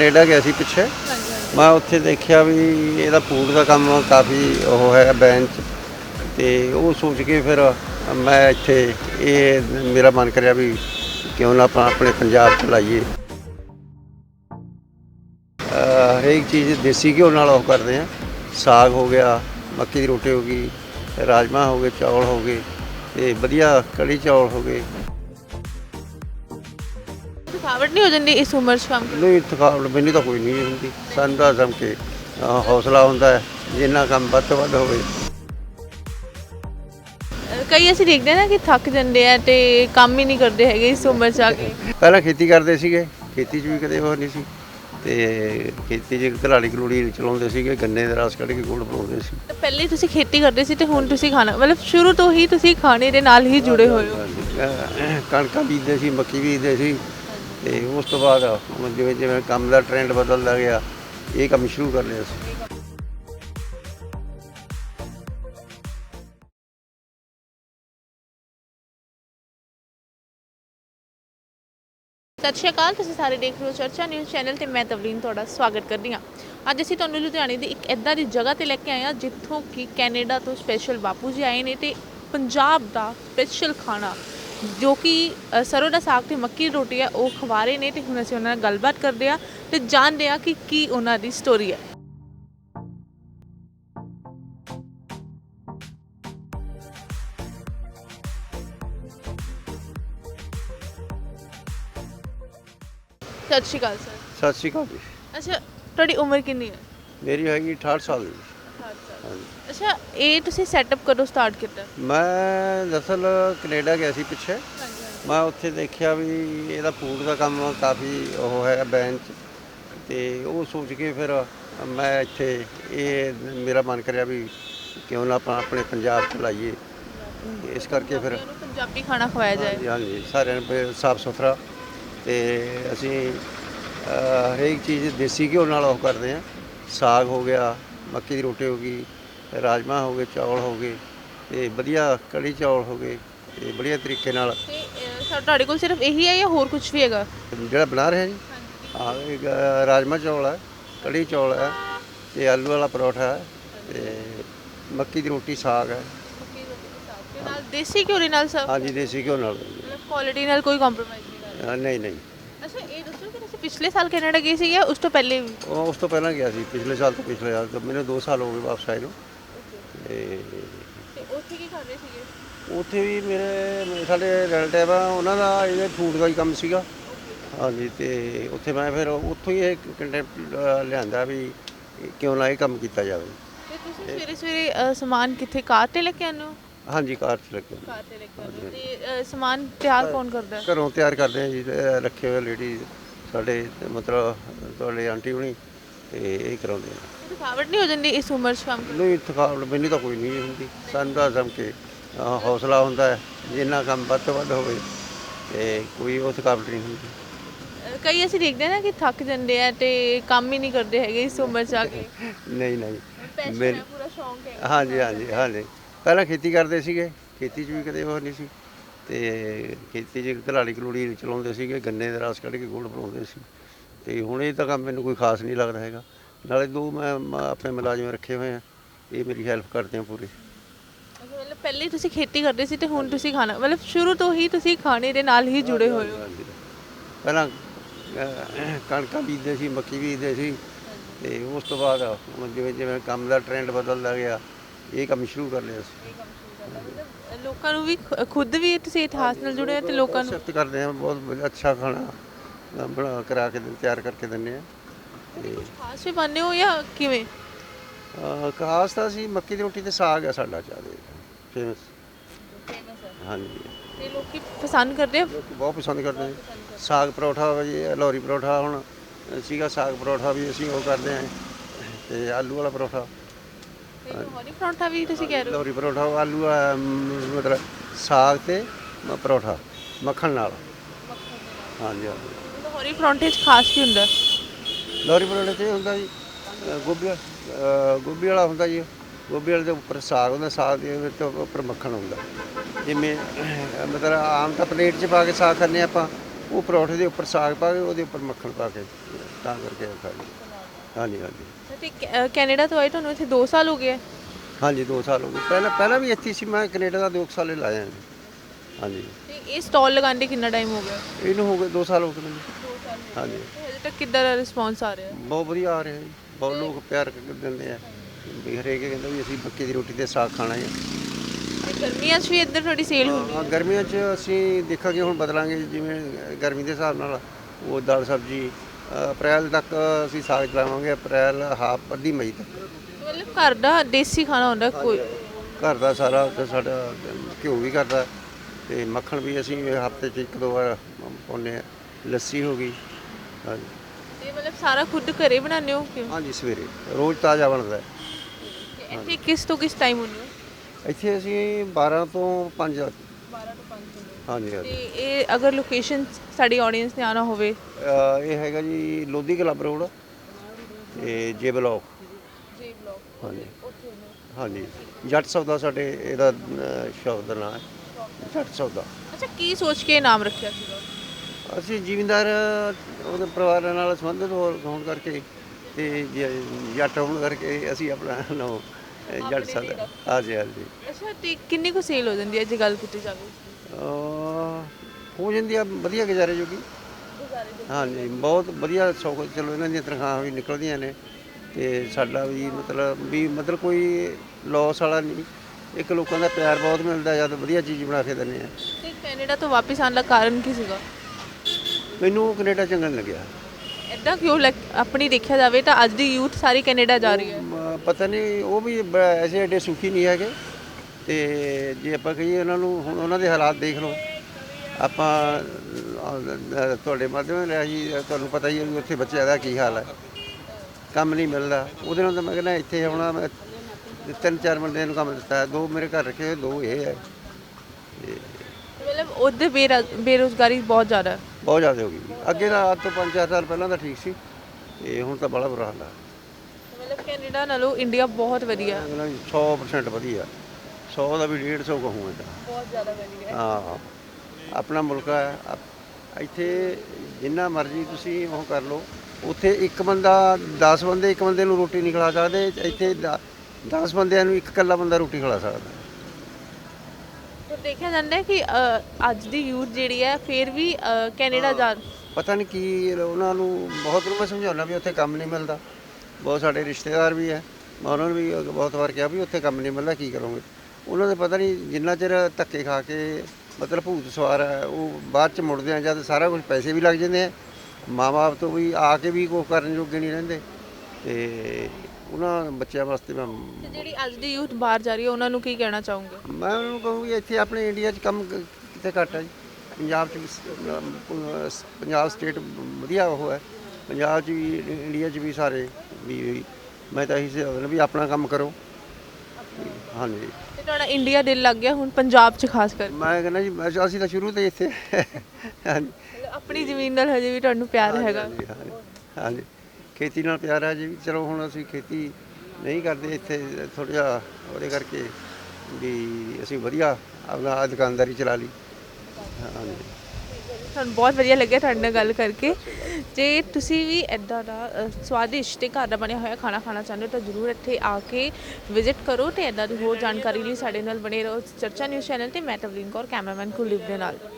Canada ਗਿਆ ਸੀ ਪਿੱਛੇ। ਮੈਂ ਉੱਥੇ ਦੇਖਿਆ ਵੀ ਇਹਦਾ ਫੂਡ ਦਾ ਕੰਮ ਕਾਫੀ ਉਹ ਹੈ ਬੈਂਚ ਤੇ ਉਹ ਸੋਚ ਕੇ ਫਿਰ ਮੈਂ ਇੱਥੇ ਇਹ ਮੇਰਾ ਮਨ ਕਰਿਆ ਵੀ ਕਿਉਂ ਨਾ ਆਪਾਂ ਆਪਣੇ ਪੰਜਾਬ ਚ ਲਾਈਏ। ਹਰੇਕ ਚੀਜ਼ ਦੇਸੀ ਘਿਓ ਨਾਲ ਉਹ ਕਰਦੇ ਆ। ਸਾਗ ਹੋ ਗਿਆ, ਮੱਕੀ ਦੀ ਰੋਟੀ ਹੋ ਗਈ ਰਾਜਮਾ ਹੋ ਗਏ, ਚੌਲ ਹੋ ਗਏ, ਤੇ ਵਧੀਆ ਕੜੀ ਚੌਲ ਹੋ ਗਏ। ਥਕਾਵਟ ਨਹੀਂ ਹੋ ਜਾਂਦੀ ਇਸ ਉਮਰ 'ਚ ਕੰਮ ਕਰਨ ਨਹੀਂ ਥਕਾਵਟ ਮੈਨੂੰ ਤਾਂ ਕੋਈ ਨਹੀਂ ਹੁੰਦੀ। ਸਾਨੂੰ ਤਾਂ ਕੇ ਅਹ ਹੌਸਲਾ ਹੁੰਦਾ ਹੈ ਜਿੰਨਾ ਕੰਮ ਵੱਧ ਤੋਂ ਵੱਧ ਹੋਵੇ। ਅਹ ਕਈ ਅਸੀਂ ਦੇਖਦੇ ਨਾ ਕਿ ਥੱਕ ਜਾਂਦੇ ਆ ਤੇ ਕੰਮ ਹੀ ਨਹੀਂ ਕਰਦੇ ਹੈਗੇ ਇਸ ਉਮਰ 'ਚ ਆ ਕੇ। ਪਹਿਲਾਂ ਖੇਤੀ ਕਰਦੇ ਸੀਗੇ ਖੇਤੀ 'ਚ ਵੀ ਕਦੇ ਉਹ ਨਹੀਂ ਸੀ। ਤੇ ਖੇਤੀ 'ਚ ਘਲਾੜੀ ਘਲੂੜੀ ਚਲਾਉਂਦੇ ਸੀਗੇ ਗੰਨੇ ਦਾ ਰਸ ਕੱਢ ਕੇ ਗੁੜ ਬਣਾਉਂਦੇ ਸੀ। ਤਾਂ ਪਹਿਲੇ ਤੁਸੀਂ ਖੇਤੀ ਕਰਦੇ ਸੀ ਤੇ ਹੁਣ ਤੁਸੀਂ ਖਾਣਾ ਮਤਲਬ ਸ਼ੁਰੂ ਤੋਂ ਹੀ ਤੁਸੀਂ ਖਾਣੇ ਦੇ ਨਾਲ ਹੀ ਜੁੜੇ ਹੋਏ ਹੋ। ਅਹ ਕਣਕਾਂ ਬੀਜਦੇ ਸੀ ਮੱਕੀ ਬੀਜਦੇ ਸੀ। ਤੇ ਉਸ ਤੋਂ ਬਾਅਦ ਹੁਣ ਜਿਵੇਂ ਜਿਵੇਂ ਕੰਮ ਦਾ ਟ੍ਰੈਂਡ ਬਦਲਦਾ ਗਿਆ, ਇਹ ਕੰਮ ਸ਼ੁਰੂ ਕਰ ਲਿਆ ਸੀ। ਸਤਿ ਸ਼੍ਰੀ ਅਕਾਲ, ਤੁਸੀਂ ਸਾਰੇ ਦੇਖ ਰਹੇ ਹੋ ਚਰਚਾ ਨਿਊਜ਼ ਚੈਨਲ ਤੇ ਮੈਂ ਤਵਲੀਨ ਤੁਹਾਡਾ ਸਵਾਗਤ ਕਰਦੀ ਹਾਂ। ਅੱਜ ਅਸੀਂ ਤੁਹਾਨੂੰ ਲੁਧਿਆਣੇ ਦੀ ਇੱਕ ਐਦਾਂ ਦੀ ਜਗ੍ਹਾ ਤੇ ਲੈ ਕੇ ਆਏ ਹਾਂ ਜਿੱਥੋਂ ਕਿ ਕੈਨੇਡਾ ਤੋਂ ਸਪੈਸ਼ਲ ਬਾਪੂ ਜੀ ਆਏ ਨੇ ਤੇ ਪੰਜਾਬ ਦਾ ਸਪੈਸ਼ਲ ਖਾਣਾ ਜੋ ਕਿ ਅ, ਸਰੋਂ ਦਾ ਸਾਗ ਤੇ ਮੱਕੀ ਦੀ ਰੋਟੀ ਹੈ ਉਹ ਖਵਾ ਰਹੇ ਨੇ ਤੇ ਹੁਣ ਅਸੀਂ ਉਹਨਾਂ ਨਾਲ ਗੱਲਬਾਤ ਕਰਦੇ ਹਾਂ ਤੇ ਜਾਣਦੇ ਹਾਂ ਕਿ ਕੀ ਉਹਨਾਂ ਦੀ ਸਟੋਰੀ ਹੈ ਸਤਿ ਸ਼੍ਰੀ ਅਕਾਲ ਸਰ। ਸਤਿ ਸ਼੍ਰੀ ਅਕਾਲ ਜੀ। ਅੱਛਾ ਤੁਹਾਡੀ ਉਮਰ ਕਿੰਨੀ ਹੈ? ਮੇਰੀ ਹੈਗੀ 68 ਸਾਲ ਦੀ। ਅੱਛਾ ਇਹ ਤੁਸੀਂ ਸੈਟਅਪ ਕਦੋਂ ਸਟਾਰਟ ਕੀਤਾ? ਮੈਂ ਦਰਅਸਲ ਕੈਨੇਡਾ ਗਿਆ ਸੀ ਪਿੱਛੇ। ਮੈਂ ਉੱਥੇ ਦੇਖਿਆ ਵੀ ਇਹਦਾ ਫੂਡ ਦਾ ਕੰਮ ਕਾਫੀ ਉਹ ਹੈ ਬੈਂਚ ਤੇ ਉਹ ਸੋਚ ਕੇ ਫਿਰ ਮੈਂ ਇੱਥੇ ਇਹ ਮੇਰਾ ਮਨ ਕਰਿਆ ਵੀ ਕਿਉਂ ਨਾ ਆਪਾਂ ਆਪਣੇ ਪੰਜਾਬ ਚ ਲਾਈਏ। ਇਸ ਕਰਕੇ ਫਿਰ ਉਹਨੂੰ ਪੰਜਾਬੀ ਖਾਣਾ ਖਵਾਇਆ ਜਾਏ। ਹਾਂਜੀ ਹਾਂਜੀ ਸਾਰਿਆਂ ਨੂੰ ਸਾਫ਼ ਸੁਥਰਾ। ਤੇ ਅਸੀਂ ਅਹ, ਹਰੇਕ ਚੀਜ਼ ਦੇਸੀ ਘਿਓ ਨਾਲ ਉਹ ਕਰਦੇ ਆ ਸਾਗ ਹੋ ਗਿਆ ਮੱਕੀ ਦੀ ਰੋਟੀ ਹੋ ਗਈ। ਰਾਜਮਾ ਹੋ ਗਏ ਚੌਲ ਹੋ ਗਏ ਤੇ ਵਧੀਆ ਕੜੀ ਚੌਲ ਹੋ ਗਏ ਤੇ ਵਧੀਆ ਤਰੀਕੇ ਨਾਲ। ਤੇ ਅਹ, ਸਰ ਤੁਹਾਡੇ ਕੋਲ ਸਿਰਫ ਇਹੀ ਹੈ ਜਾਂ ਹੋਰ ਕੁਝ ਵੀ ਹੈਗਾ? ਜਿਹੜਾ ਬਣਾ ਰਿਹਾ ਜੀ। ਹਾਂ ਇੱਕ ਰਾਜਮਾ ਚੌਲ ਹੈ ਕੜੀ ਚੌਲ ਹੈ ਤੇ ਆਲੂ ਵਾਲਾ ਪਰੌਠਾ ਹੈ ਤੇ ਮੱਕੀ ਦੀ ਰੋਟੀ ਸਾਗ ਹੈ ਤੇ ਨਾਲ ਦੇਸੀ ਘਿਓ ਦੇ ਨਾਲ ਸਰ ਹਾਂਜੀ ਦੇਸੀ ਘਿਓ ਨਾਲ। ਕੁਆਲਿਟੀ ਨਾਲ ਕੋਈ ਕੰਪਰੋਮਾਈਜ਼ ਨਹੀਂ ਕਰ ਨਹੀਂ ਨਹੀਂ। ਰਹੇ। ਅੱਛਾ ਇਹ ਦੱਸੋ ਕਿ ਤੁਸੀਂ ਪਿਛਲੇ ਸਾਲ ਕੈਨੇਡਾ ਗਏ ਸੀ ਜਾਂ ਉਸ ਤੋਂ ਪਹਿਲੇ ਵੀ? ਉਹ ਉਸ ਤੋਂ ਪਹਿਲਾਂ ਗਿਆ ਸੀ ਪਿਛਲੇ ਸਾਲ ਤੋਂ ਪਿਛਲੇ ਸਾਲ ਤੋਂ। ਮੈਨੂੰ 2 ਸਾਲ ਹੋ ਗਏ ਵਾਪਸ ਆਏ ਨੂੰ। ਤੇ ਤੇ ਉੱਥੇ ਕੀ ਕਰ ਰਹੇ ਸੀਗੇ? ਉੱਥੇ ਵੀ ਮੇਰੇ ਸਾਡੇ ਰਿਲੇਟਿਵ ਆ ਉਹਨਾਂ ਦਾ ਇਹ ਫੂਡ ਦਾ ਹੀ ਕੰਮ ਸੀਗਾ। ਹਾਂਜੀ ਤੇ ਉੱਥੇ ਮੈਂ ਫਿਰ ਉੱਥੋਂ ਹੀ ਇਹ ਕੰਟੈਂਟ ਲਿਆਂਦਾ ਵੀ ਕਿਉਂ ਨਾ ਇਹ ਕੰਮ ਕੀਤਾ ਜਾਵੇ। ਤੇ ਤੁਸੀਂ ਸਵੇਰੇ ਸਵੇਰੇ ਅਹ, ਸਮਾਨ ਕਿੱਥੇ ਕਾਰ ਤੇ ਲੈ ਕੇ ਆਉਂਦੇ ਹੋ? ਹਾਂਜੀ ਕਾਰ 'ਚ ਲੱਗੇ ਕਾਰ ਤੇ ਲੈ ਕੇ ਆਉਂਦੇ ਹੋ। ਤੇ ਅਹ, ਸਮਾਨ ਤਿਆਰ ਕੌਣ ਕਰਦਾ? ਹੈ ਘਰੋਂ ਤਿਆਰ ਕਰਦੇ ਆ ਜੀ ਤੇ ਰੱਖੇ ਹੋਏ ਲੇਡੀ ਸਾਡੇ ਮਤਲਬ ਤੁਹਾਡੇ ਆਂਟੀ ਹੁਣੀ ਤੇ ਇਹ ਕਰਾਉਂਦੇ ਆ। ਥਕਾਵਟ ਨਹੀਂ ਹੋ ਜਾਂਦੀ ਇਸ ਉਮਰ 'ਚ ਕੰਮ ਨਹੀਂ ਥਕਾਵਟ ਮੈਨੂੰ ਤਾਂ ਕੋਈ ਨਹੀਂ ਹੁੰਦੀ। ਸਾਨੂੰ ਤਾਂ ਜਮ ਕੇ ਅਹ, ਹੌਸਲਾ ਹੁੰਦਾ ਹੈ ਜਿੰਨਾ ਕੰਮ ਵੱਧ ਤੋਂ ਵੱਧ ਹੋਵੇ ਤੇ ਕੋਈ ਉਹ ਥਕਾਵਟ ਨਹੀਂ ਹੁੰਦੀ। ਅਹ ਕਈ ਅਸੀਂ ਦੇਖਦੇ ਨਾ ਕਿ ਥੱਕ ਜਾਂਦੇ ਆ ਤੇ ਕੰਮ ਹੀ ਨਹੀਂ ਕਰਦੇ ਹੈਗੇ ਇਸ ਉਮਰ 'ਚ ਆ ਕੇ। ਨਹੀਂ ਨਹੀਂ। ਪੈਸ਼ਨ ਮੇਰੀ- ਪੂਰਾ ਸ਼ੌਂਕ ਹੈ। ਹਾਂਜੀ ਹਾਂਜੀ ਹਾਂਜੀ। ਪਹਿਲਾਂ ਖੇਤੀ ਕਰਦੇ ਸੀਗੇ ਖੇਤੀ 'ਚ ਵੀ ਕਦੇ ਉਹ ਨਹੀਂ ਸੀ। ਤੇ ਖੇਤੀ 'ਚ ਘਲਾੜੀ ਘਲੂੜੀ ਚਲਾਉਂਦੇ ਸੀਗੇ ਗੰਨੇ ਦਾ ਰਸ ਕੱਢ ਕੇ ਗੁੜ ਬਣਾਉਂਦੇ ਸੀ। ਤੇ ਹੁਣ ਇਹ ਤਾਂ ਕੰਮ ਮੈਨੂੰ ਕੋਈ ਖਾਸ ਨਹੀਂ ਲੱਗਦਾ ਹੈਗਾ। ਨਾਲੇ ਦੋ ਮੈਂ ਮ- ਆਪਣੇ ਮੁਲਾਜ਼ਮ ਰੱਖੇ ਹੋਏ ਆ। ਇਹ ਮੇਰੀ ਹੈਲਪ ਕਰਦੇ ਆ ਪੂਰੀ। ਮਤਲਬ ਪਹਿਲੇ ਤੁਸੀਂ ਖੇਤੀ ਕਰਦੇ ਸੀ ਤੇ ਹੁਣ ਤੁਸੀਂ ਖਾਣਾ ਮਤਲਬ ਸ਼ੁਰੂ ਤੋਂ ਹੀ ਤੁਸੀਂ ਖਾਣੇ ਦੇ ਨਾਲ ਹੀ ਜੁੜੇ ਹੋਏ ਹੋ। ਪਹਿਲਾਂ ਅਹ, ਕਣਕਾਂ ਬੀਜਦੇ ਸੀ ਮੱਕੀ ਬੀਜਦੇ ਸੀ। ਤੇ ਉਸ ਤੋਂ ਬਾਅਦ ਹੁਣ ਜਿਵੇਂ ਜਿਵੇਂ ਕੰਮ ਦਾ ਟ੍ਰੈਂਡ ਬਦਲਦਾ ਗਿਆ ਇਹ ਕੰਮ ਸ਼ੁਰੂ ਕਰ ਲਿਆ ਸੀ ਮਤਲਬ ਲੋਕਾਂ ਨੂੰ ਵੀ ਖੁ- ਖੁਦ ਵੀ ਤੁਸੀਂ ਇਤਿਹਾਸ ਨਾਲ ਜੁੜੇ ਹੋ ਤੇ ਲੋਕਾਂ ਨੂੰ ਸਿਫਤ ਕਰਦੇ ਆ ਬਹੁਤ ਵਧੀਆ ਅੱਛਾ ਖਾਣਾ ਅ, ਬਣਾ ਕਰਾ ਕੇ ਦਿੰ- ਤਿਆਰ ਕਰਕੇ ਦਿੰਦੇ ਆ। ਤੇ ਖਾਸ ਵੀ ਬਣਨੇ ਹੋ ਜਾਂ ਕਿਵੇਂ? ਅ, ਖਾਸ ਤਾਂ ਸੀ ਮੱਕੀ ਦੀ ਰੋਟੀ ਤੇ ਸਾਗ ਆ ਸਾਡਾ ਚਾਦੇ ਫੇਮਸ ਫੇਮਸ ਹੈ ਹਾਂਜੀ। ਤੇ ਲੋਕੀ ਪਸੰਦ ਕਰਦੇ ਆ? ਲੋਕ ਬਹੁਤ ਪਸੰਦ ਕਰਦੇ ਆ। ਸਾਗ ਪਰੌਠਾ ਵਾ ਜੀ ਲੋਰੀ ਪਰੌਠਾ ਹੁਣ ਸੀਗਾ ਸਾਗ ਪਰੌਠਾ ਵੀ ਅਸੀਂ ਉਹ ਕਰਦੇ ਆ ਤੇ ਆਲੂ ਵਾਲਾ ਪਰੌਠਾ। ਤੇ ਹਰੀ ਪਰੌਂਠਾ ਵੀ ਤੁਸੀਂ ਕਹਿ ਰਹੇ ਹੋ? ਲੋਰੀ ਪਰੌਠਾ ਆਲੂ ਆ, ਮ, ਮਤਲਬ ਸਾਗ ਤੇ ਮ- ਪਰੌਠਾ ਮੱਖਣ ਨਾਲ। ਹਾਂਜੀ ਹਾਂਜੀ। ਹਰੀ ਪਰੌਂਠੇ 'ਚ ਖਾਸ ਕੀ ਹੁੰਦਾ? ਲੋਰੀ ਪਰੌਂਠੇ ਤੇ ਇਹ ਹੁੰਦਾ ਜੀ। ਅ, ਗੋਭੀ ਅ, ਗੋਭੀ ਵਾਲਾ ਹੁੰਦਾ ਜੀ। ਗੋਭੀ ਵਾਲੇ ਦੇ ਉੱਪਰ ਸਾਗ ਹੁੰਦਾ ਸਾਗ ਦੇ ਵਿੱਚ ਉੱਪਰ ਮੱਖਣ ਹੁੰਦਾ। ਜਿਵੇਂ ਅ, ਮਤਲਬ ਆਮ ਤਾਂ ਪਲੇਟ 'ਚ ਪਾ ਕੇ ਸਾਗ ਖਾਂਦੇ ਆਪਾਂ। ਉਹ ਪਰੌਂਠੇ ਦੇ ਉੱਪਰ ਸਾਗ ਪਾ ਕੇ ਉਹਦੇ ਉੱਪਰ ਮੱਖਣ ਪਾ ਕੇ ਤਾਂ ਕਰਕੇ ਜੀ ਹਾਂਜੀ ਹਾਂਜੀ। ਤੇ ਕੈ- ਅ, ਕੈਨੇਡਾ ਤੋਂ ਆਏ ਤੁਹਾਨੂੰ ਇੱਥੇ 2 ਸਾਲ ਹੋ ਗਏ। ਹਾਂਜੀ 2 ਸਾਲ ਹੋ ਗਏ। ਪਹਿਲਾਂ ਪਹਿਲਾਂ ਵੀ ਇੱਥੇ ਸੀ ਮੈਂ ਕੈਨੇਡਾ ਦਾ 2 ਸਾਲ ਹੀ ਲਾਇਆ। ਜੀ ਹਾਂਜੀ। ਤੇ ਇਹ ਸਟਾਲ ਲਗਾਉਣ ਦੇ ਕਿੰਨਾ ਟਾਈਮ ਹੋ ਗਿਆ? ਇਹਨੂੰ ਹੋ ਗਏ 2 ਸਾਲ ਹੋ ਗਏ ਮੈਨੂੰ। ਹਾਂਜੀ। ਤੇ ਹਜੇ ਤੱਕ ਕਿੱਦਾਂ ਦਾ ਰਿਸਪੌਂਸ ਆ ਰਿਹਾ? ਬਹੁਤ ਵਧੀਆ ਆ ਰਿਹਾ ਜੀ। ਬਹੁਤ ਲੋਕ ਪਿਆਰ ਕਰ ਦਿੰਦੇ ਆ। ਵੀ ਹਰੇਕ ਕਹਿੰਦਾ ਵੀ ਅਸੀਂ ਮੱਕੀ ਦੀ ਰੋਟੀ ਤੇ ਸਾਗ ਖਾਣਾ ਹੈ। ਤੇ ਗਰਮੀਆਂ 'ਚ ਵੀ ਇੱਧਰ ਤੁਹਾਡੀ ਸੇਲ ਹੁੰਦੀ ਹਾਂ, ਗਰਮੀਆਂ 'ਚ ਅਸੀਂ ਦੇਖਾਂਗੇ ਹੁਣ ਬਦਲਾਂਗੇ ਜਿਵੇਂ ਗਰਮੀ ਦੇ ਹਿਸਾਬ ਨਾਲ। ਉਹ ਦਾਲ ਸਬਜੀ ਅ, ਅਪ੍ਰੈਲ ਤੱਕ ਅਸੀਂ ਸਾਗ ਚਲਾਵਾਂਗੇ। ਅਪ੍ਰੈਲ ਹਾਫ ਅੱਧੀ ਮਈ ਤੱਕ। ਮਤਲਬ ਘਰ ਦਾ ਦੇਸੀ ਖਾਣਾ ਹੁੰਦਾ ਕੋਈ? ਘਰ ਦਾ ਸਾਰਾ ਤੇ ਸਾਡਾ ਘਿਓ ਵੀ ਕਰਦਾ। ਤੇ ਮੱਖਣ ਵੀ ਅਸੀਂ ਹਫ਼ਤੇ 'ਚ ਇੱਕ ਦੋ ਵਾਰ ਪਾਉਂਦੇ ਆ ਲੱਸੀ ਹੋ ਗਈ। ਹਾਂਜੀ। ਤੇ ਮਤਲਬ ਸਾਰਾ ਖੁਦ ਘਰੇ ਬਣਾਉਂਦੇ ਹੋ ਕਿ? ਹਾਂਜੀ ਸਵੇਰੇ। ਰੋਜ਼ ਤਾਜ਼ਾ ਬਣਦਾ ਹੈ। ਤੇ ਇੱਥੇ ਕਿਸ ਤੋਂ ਕਿਸ ਟਾਈਮ ਹੁੰਦੇ ਹੋ? ਇੱਥੇ ਅਸੀਂ 12 ਤੋਂ 5 12 ਤੋਂ 5 ਹਾਂਜੀ ਤੇ ਹਾਂਜੀ ਇਹ ਅਗਰ ਲੋਕੇਸ਼ਨ ਸਾਡੀ ਆਡੀਅנס ਨੇ ਆਣਾ ਹੋਵੇ? ਅ, ਇਹ ਹੈਗਾ ਜੀ ਲੋਧੀ ਕਲੱਬ ਰੋਡ ਤੇ ਜੇ ਬਲੌਕ। ਜੀ ਬਲੌਗ ਹਾਂਜੀ। ਉੱਥੇ ਹਾਂਜੀ। ਜੱਟ ਸੌਦਾ ਸਾਡੇ ਇਹਦਾ ਸ਼ੌਪ ਦਾ ਨਾਮ ਹੈ। ਜੱਟ ਸੌਦਾ। ਅੱਛਾ ਕੀ ਸੋਚ ਕੇ ਇਹ ਨਾਮ ਰੱਖਿਆ ਸੀਗਾ? ਅਸੀਂ ਜ਼ਿਮੀਂਦਾਰ ਉਹਦੇ ਪਰਿਵਾਰ ਨਾਲ ਸੰਬੰਧਿਤ ਹੋ- ਹੋਣ ਕਰਕੇ ਤੇ ਜ- ਜੱਟ ਹੋਣ ਕਰਕੇ ਅਸੀਂ ਆਪਣਾ ਨਾਮ ਜੱਟ ਸੌਦਾ ਹਾਂਜੀ ਹਾਂਜੀ। ਅੱਛਾ ਤੇ ਕਿੰਨੀ ਕੁ ਸੇਲ ਹੋ ਜਾਂਦੀ ਹੈ ਜੇ ਗੱਲ ਕੀਤੀ ਜਾਵੇ? ਅਹ ਹੋ ਜਾਂਦੀ ਆ ਵਧੀਆ ਗੁਜ਼ਾਰੇ ਜੋਗੀ। ਹਾਂਜੀ ਬਹੁਤ ਵਧੀਆ ਸੌਖ ਚਲੋ ਇਹਨਾਂ ਦੀਆਂ ਤਨਖਾਹਾਂ ਵੀ ਨਿਕਲਦੀਆਂ ਨੇ ਤੇ ਸਾਡਾ ਵੀ ਮਤਲਬ ਵੀ ਮਤਲਬ ਕੋਈ ਲਾਸ ਵਾਲਾ ਨਹੀਂ। ਇੱਕ ਲੋਕਾਂ ਦਾ ਪਿਆਰ ਬਹੁਤ ਮਿਲਦਾ ਜਦ ਵਧੀਆ ਚੀਜ਼ ਬਣਾ ਕੇ ਦਿੰਦੇ ਆ। ਤੇ ਕੈਨੇਡਾ ਤੋਂ ਵਾਪਸ ਆਉਣ ਦਾ ਕਾਰਨ ਕੀ ਸੀਗਾ? ਮੈਨੂੰ ਕੈਨੇਡਾ ਚੰਗਾ ਨਹੀਂ ਲੱਗਿਆ। ਐਦਾਂ ਕਿਉਂ ਲੱਗ- ਆਪਣੀ ਦੇਖਿਆ ਜਾਵੇ ਤਾਂ ਅੱਜ ਦੀ ਯੂਥ ਸਾਰੀ ਕੈਨੇਡਾ ਜਾ ਰਹੀ ਹੈ। ਮ- ਪਤਾ ਨਹੀਂ ਉਹ ਵੀ ਬ- ਐਸੇ ਐਡੇ ਸੁਖੀ ਨਹੀਂ ਹੈਗੇ। ਤੇ ਜੇ ਆਪਾਂ ਕਹੀਏ ਉਹਨਾਂ ਨੂੰ ਹੁਣ ਉਹਨਾਂ ਦੇ ਹਾਲਾਤ ਦੇਖ ਲਓ। ਆਪਾਂ ਤੁਹਾਡੇ ਮਾਧਿਅਮ ਨਾਲ ਜੀ ਤੁਹਾਨੂੰ ਪਤਾ ਹੀ ਹੈ ਵੀ ਉੱਥੇ ਬੱਚਿਆਂ ਦਾ ਕੀ ਹਾਲ ਹੈ। ਕੰਮ ਨਹੀਂ ਮਿਲਦਾ। ਉਹਦੇ ਨਾਲ ਤਾਂ ਮੈਂ ਕਹਿੰਦਾ ਇੱਥੇ ਆਉਣਾ ਮੈਂ ਤਿੰਨ ਚਾਰ ਬੰਦਿਆਂ ਨੂੰ ਕੰਮ ਦਿੱਤਾ। ਦੋ ਮੇਰੇ ਘਰ ਰੱਖੇ ਦੋ ਇਹ ਹੈ। ਮਤਲਬ ਉਹਦੇ ਬੇਰੋਜ਼ਗਾਰੀ ਬਹੁਤ ਜ਼ਿਆਦਾ ਹੈ। ਬਹੁਤ ਜ਼ਿਆਦਾ ਹੋ ਗਈ। ਅੱਗੇ ਦਾ ਅੱਜ ਤੋਂ 5-4 ਸਾਲ ਪਹਿਲਾਂ ਤਾਂ ਠੀਕ ਸੀ। ਤੇ ਹੁਣ ਤਾਂ ਬੜਾ ਬੁਰਾ ਹਾਲ ਹੈ ਮਤਲਬ ਕੈਨੇਡਾ ਨਾਲੋਂ ਇੰਡੀਆ ਬਹੁਤ ਵਧੀਆ। ਅਗਲਾ 100% ਵਧੀਆ। 100 ਦਾ ਵੀ 150 ਕਹੂੰ ਬਹੁਤ ਜ਼ਿਆਦਾ ਵਧੀਆ। ਹਾਂ। ਆਪਣਾ ਮੁਲਕ ਹੈ ਇੱਥੇ ਜਿੰਨਾ ਮਰਜ਼ੀ ਤੁਸੀਂ ਉਹ ਕਰ ਲਓ। ਉੱਥੇ ਇੱਕ ਬੰਦਾ 10 ਬੰਦੇ ਇੱਕ ਬੰਦੇ ਨੂੰ ਰੋਟੀ ਨਹੀਂ ਖਿਲਾ ਸਕਦੇ। ਇੱਥੇ 10 ਬੰਦਿਆਂ ਨੂੰ ਇੱਕ ਇਕੱਲਾ ਬੰਦਾ ਰੋਟੀ ਖਿਲਾ ਸਕਦਾ। ਦੇਖਿਆ ਜਾਂਦਾ ਹੈ ਕਿ ਅ, ਅੱਜ ਦੀ ਯੂਥ ਜਿਹੜੀ ਹੈ ਫਿਰ ਵੀ ਅ, ਕੈਨੇਡਾ ਜਾ ਪਤਾ ਨਹੀਂ ਕੀ ਉਹਨਾਂ ਨੂੰ ਬਹੁਤ ਨੂੰ ਮੈਂ ਸਮਝਾਉਣਾ ਵੀ ਉੱਥੇ ਕੰਮ ਨਹੀਂ ਮਿਲਦਾ। ਬਹੁਤ ਸਾਡੇ ਰਿਸ਼ਤੇਦਾਰ ਵੀ ਹੈ ਮੈਂ ਉਹਨਾਂ ਨੂੰ ਵੀ ਬਹੁਤ ਵਾਰ ਕਿਹਾ ਵੀ ਉੱਥੇ ਕੰਮ ਨਹੀਂ ਮਿਲਦਾ ਕੀ ਕਰੋਗੇ? ਉਹਨਾਂ ਦੇ ਪਤਾ ਨਹੀਂ ਜਿੰਨਾ ਚਿਰ ਧੱਕੇ ਖਾ ਕੇ ਮਤਲਬ ਭੂਤ ਸਵਾਰ ਹੈ ਉਹ ਬਾਅਦ ਚ ਮੁੜਦੇ ਆ ਜਦ ਸਾਰਾ ਕੁਝ ਪੈਸੇ ਵੀ ਲੱਗ ਜਾਂਦੇ ਆ। ਮਾਂ-ਬਾਪ ਤੋਂ ਵੀ ਆ ਕੇ ਵੀ ਕੁਛ ਕਰਨ ਜੋਗੇ ਨਹੀਂ ਰਹਿੰਦੇ। ਤੇ ਉਹਨਾਂ ਬੱਚਿਆਂ ਵਾਸਤੇ ਮੈਂ ਤੇ ਜਿਹੜੀ ਅੱਜ ਦੀ ਯੂਥ ਬਾਹਰ ਜਾ ਰਹੀ ਹੈ ਉਹਨਾਂ ਨੂੰ ਕੀ ਕਹਿਣਾ ਚਾਹੋਗੇ? ਮੈਂ ਉਹਨਾਂ ਨੂੰ ਕਹੂੰ ਵੀ ਇੱਥੇ ਆਪਣੇ ਇੰਡੀਆ 'ਚ ਕੰਮ ਕ- ਕਿਤੇ ਘੱਟ ਹੈ ਜੀ? ਪੰਜਾਬ 'ਚ ਵੀ ਸ- ਅਮ, ਪ- ਪੰਜਾਬ ਸਟੇਟ ਵਧੀਆ ਉਹ ਹੈ। ਪੰਜਾਬ 'ਚ ਵੀ ਇੰਡੀਆ 'ਚ ਵੀ ਸਾਰੇ ਵੀ ਮੈਂ ਤਾਂ ਇਹੀ ਸਲਾਹ ਵੀ ਆਪਣਾ ਕੰਮ ਕਰੋ। ਹਾਂਜੀ। ਤੇ ਤੁਹਾਡਾ ਇੰਡੀਆ ਦਿਲ ਲੱਗ ਗਿਆ ਹੁਣ ਪੰਜਾਬ 'ਚ ਖਾਸ ਕਰ ਮੈਂ ਕਹਿੰਦਾ ਜੀ ਮੈਂ- ਅਸੀਂ ਤਾਂ ਸ਼ੁਰੂ ਤੋਂ ਹੀ ਇੱਥੇ। ਹਾਂਜੀ ਆਪਣੀ ਜ਼ਮੀਨ ਨਾਲ ਹਜੇ ਵੀ ਤੁਹਾਨੂੰ ਪਿਆਰ ਹੈਗਾ। ਹਾਂਜੀ, ਹਾਂਜੀ, ਹਾਂਜੀ। ਖੇਤੀ ਨਾਲ ਪਿਆਰ ਹੈ ਜੀ। ਵੀ ਚਲੋ ਹੁਣ ਅਸੀਂ ਖੇਤੀ ਨਹੀਂ ਕਰਦੇ ਇੱਥੇ ਥੋੜਾ ਜਿਹਾ ਉਹਦੇ ਕਰਕੇ ਵੀ ਅਸੀਂ ਵਧੀਆ ਆਪਣਾ ਦੁਕਾਨਦਾਰੀ ਚਲਾ ਲਈ। ਹਾਂਜੀ। ਤੁਹਾਨੂੰ ਬਹੁਤ ਵਧੀਆ ਲੱਗਿਆ ਤੁਹਾਡੇ ਨਾਲ ਗੱਲ ਕਰਕੇ। ਜੇ ਤੁਸੀਂ ਵੀ ਇਦਾਂ ਦਾ ਅ, ਸਵਾਦਿਸ਼ਟ ਤੇ ਘਰ ਦਾ ਬਣਿਆ ਹੋਇਆ ਖਾਣਾ ਖਾਣਾ ਚਾਹੁੰਦੇ ਹੋ ਤਾਂ ਜ਼ਰੂਰ ਇੱਥੇ ਆ ਕੇ ਵਿਜ਼ਿਟ ਕਰੋ ਤੇ ਇਦਾਂ ਦੀ ਹੋਰ ਜਾਣਕਾਰੀ ਲਈ ਸਾਡੇ ਨਾਲ ਬਣੇ ਰਹੋ ਚਰਚਾ ਨਿਊਜ਼ ਚੈਨਲ ਤੇ। ਮੈਂ ਤਵਲੀਨ ਕੌਰ ਕੈਮਰਾਮੈਨ ਕੁਲਦੀਪ ਦੇ ਨਾਲ।